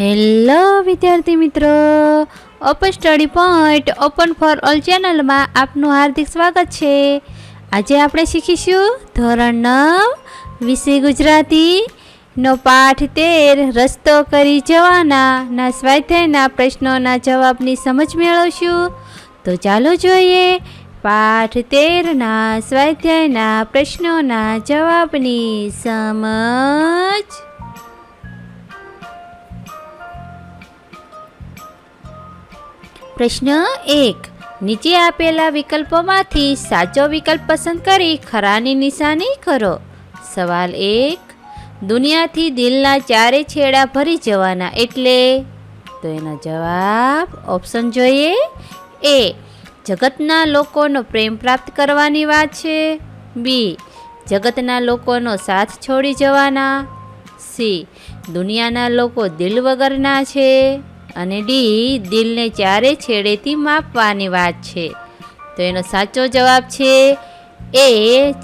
Hello વિદ્યાર્થી મિત્રો. Open study point open for all ચેનલમાં આપનું હાર્દિક સ્વાગત છે. આજે આપણે શીખીશું ધોરણ નવ, વિષય ગુજરાતી નો પાઠ તેર, રસ્તો કરી જવાના ના સ્વાધ્યાયના પ્રશ્નોના જવાબની સમજ મેળવશું. તો ચાલો જોઈએ પાઠ તેરના સ્વાધ્યાયના પ્રશ્નોના જવાબની સમજ. પ્રશ્ન એક. નીચે આપેલા વિકલ્પોમાંથી સાચો વિકલ્પ પસંદ કરી ખરાની નિશાની કરો. સવાલ એક. દુનિયાથી દિલના ચારે છેડા ભરી જવાના એટલે? તો એનો જવાબ ઓપ્શન જોઈએ. એ. જગતના લોકોનો પ્રેમ પ્રાપ્ત કરવાની વાત છે. બી. જગતના લોકોનો સાથ છોડી જવાના. સી. દુનિયાના લોકો દિલ વગરના છે. અને ડી, દિલને ચારે છેડેથી માપવાની વાત છે. તો એનો સાચો જવાબ છે એ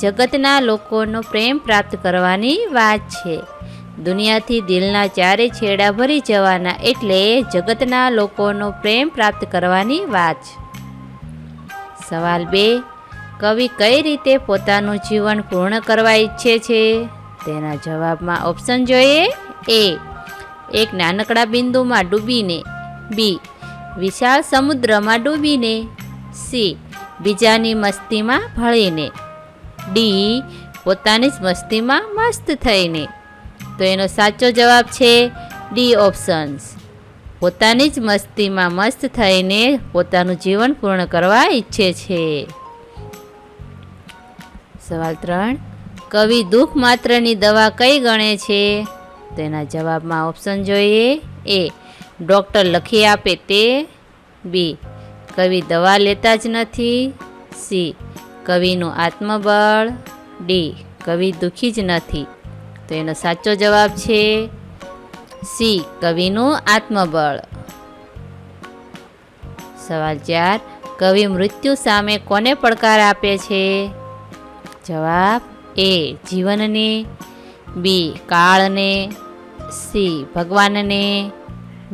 જગતના લોકોનો પ્રેમ પ્રાપ્ત કરવાની વાત છે. દુનિયાથી દિલના ચારે છેડા ભરી જવાના એટલે જગતના લોકોનો પ્રેમ પ્રાપ્ત કરવાની વાત સવાલ બે, કવિ કઈ રીતે પોતાનું જીવન પૂર્ણ કરવા ઈચ્છે છે? તેના જવાબમાં ઓપ્શન જોઈએ એ, એક નાનકડા બિંદુમાં ડૂબીને બી. વિશાળ સમુદ્રમાં ડૂબીને. સી. બીજાની મસ્તીમાં ભળીને. ડી. પોતાની જ મસ્તીમાં મસ્ત થઈને. તો એનો સાચો જવાબ છે ડી ઓપ્શન્સ. પોતાની જ મસ્તીમાં મસ્ત થઈને પોતાનું જીવન પૂર્ણ કરવા ઈચ્છે છે. સવાલ ત્રણ. કવિ દુઃખ માત્રની દવા કઈ ગણે છે? તેના જવાબમાં ઓપ્શન જોઈએ એ ડૉક્ટર લખી આપે તે બી. કવિ દવા લેતા જ નથી. સી. કવિનું આત્મબળ. ડી. કવિ દુઃખી જ નથી. તો એનો સાચો જવાબ છે સી. કવિનું આત્મબળ. સવાલ ચાર. કવિ મૃત્યુ સામે કોને પડકાર આપે છે? જવાબ એ. જીવનને. બી. કાળને. સી. ભગવાનને.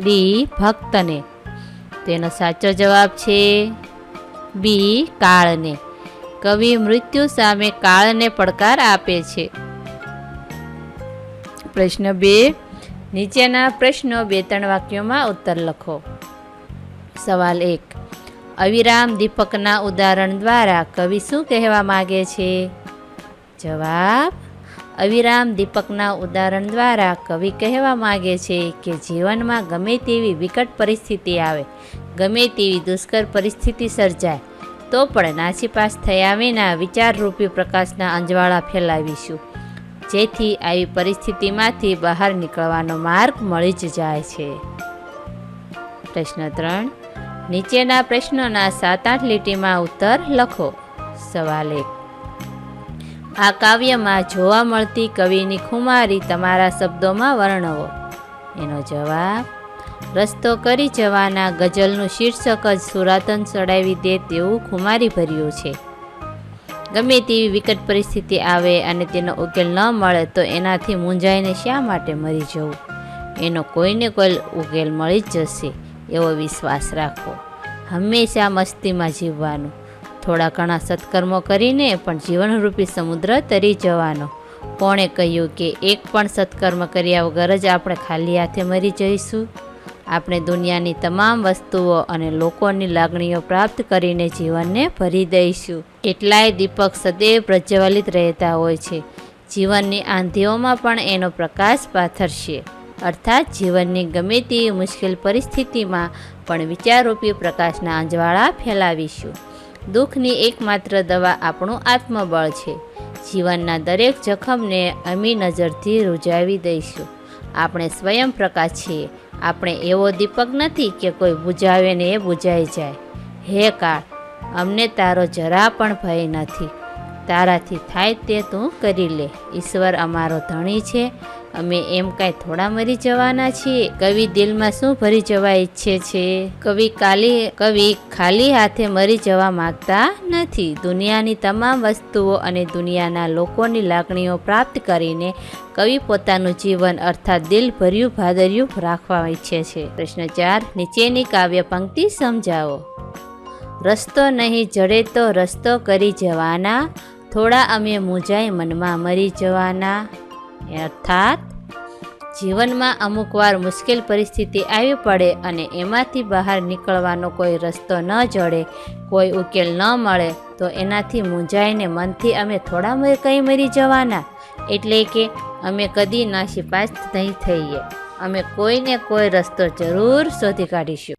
ડી ભક્તને. તેનો સાચો જવાબ છે બી કાળને. કવિ મૃત્યુ સામે કાળને પડકાર આપે છે. પ્રશ્ન બે, નીચેના પ્રશ્નો બે ત્રણ વાક્યોમાં ઉત્તર લખો. સવાલ એક, અવિરામ દીપકના ઉદાહરણ દ્વારા કવિ શું કહેવા માગે છે? જવાબ અવિરામ દીપકના ઉદાહરણ દ્વારા કવિ કહેવા માગે છે કે જીવનમાં ગમે તેવી વિકટ પરિસ્થિતિ આવે, ગમે તેવી દુષ્કર પરિસ્થિતિ સર્જાય, તો પણ નાસીપાસ થયા વિના વિચારરૂપી પ્રકાશના અંજવાળા ફેલાવીશું. જેથી આવી પરિસ્થિતિમાંથી બહાર નીકળવાનો માર્ગ મળી જ જાય છે. પ્રશ્ન ત્રણ, નીચેના પ્રશ્નોના સાત આઠ લીટીમાં ઉત્તર લખો. સવાલ એક આ કાવ્યમાં જોવા મળતી કવિની ખુમારી તમારા શબ્દોમાં વર્ણવો. એનો જવાબ, રસ્તો કરી જવાના ગઝલનું શીર્ષક જ સુરાતન ચડાવી દે તેવું ખુમારી ભર્યું છે. ગમે તેવી વિકટ પરિસ્થિતિ આવે અને તેનો ઉકેલ ન મળે તો એનાથી મૂંઝાઈને શા માટે મરી જવું? એનો કોઈને કોઈ ઉકેલ મળી જ જશે, એવો વિશ્વાસ રાખો. હંમેશા મસ્તીમાં જીવવાનું. થોડા ઘણા સત્કર્મો કરીને પણ જીવનરૂપી સમુદ્ર તરી જવાનો. કોણે કહ્યું કે એક પણ સત્કર્મ કર્યા વગર જ આપણે ખાલી હાથે મરી જઈશું. આપણે દુનિયાની તમામ વસ્તુઓ અને લોકોની લાગણીઓ પ્રાપ્ત કરીને જીવનને ભરી દઈશું. કેટલાય દીપક સદૈવ પ્રજ્વલિત રહેતા હોય છે. જીવનની આંધીઓમાં પણ એનો પ્રકાશ પાથરશે. અર્થાત જીવનની ગમે તેવી મુશ્કેલ પરિસ્થિતિમાં પણ વિચારરૂપી પ્રકાશના અંજવાળા ફેલાવીશું. દુઃખની એકમાત્ર દવા આપણું આત્મબળ છે. જીવનના દરેક જખમને અમી નજરથી રૂજાવી દઈશું. આપણે સ્વયં પ્રકાશ છીએ. આપણે એવો દીપક નથી કે કોઈ બુજાવે ને એ બુજાઈ જાય. હે કાળ, અમને તારો જરા પણ ભય નથી. તારાથી થાય તે તું કરી લે. ઈશ્વર અમારો ધણી છે. અમે એમ કાંઈ થોડા મરી જવાના છીએ. કવિ દિલમાં શું ભરી જવા ઈચ્છે છે? કવિ કાલી, કવિ ખાલી હાથે મરી જવા માંગતા નથી. દુનિયાની તમામ વસ્તુઓ અને દુનિયાના લોકોની લાગણીઓ પ્રાપ્ત કરીને કવિ પોતાનું જીવન અર્થાત દિલ ભર્યું ભાદર્યું રાખવા ઈચ્છે છે. પ્રશ્ન ચાર, નીચેની કાવ્ય પંક્તિ સમજાવો. રસ્તો નહીં જડે તો રસ્તો કરી જવાના. થોડા અમે મૂંઝાઈ મનમાં મરી જવાના. અર્થાત, જીવનમાં અમુક વાર મુશ્કેલ પરિસ્થિતિ આવી પડે અને એમાંથી બહાર નીકળવાનો કોઈ રસ્તો ન જડે, કોઈ ઉકેલ ન મળે, તો એનાથી મૂંઝાઈને મનથી અમે થોડા કંઈ મરી જવાના. એટલે કે, અમે કદી નાશીપાસ નહીં થઈએ. અમે કોઈને કોઈ રસ્તો જરૂર શોધી કાઢીશું.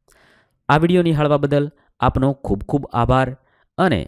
આ વીડિયો નિહાળવા બદલ આપનો ખૂબ ખૂબ આભાર અને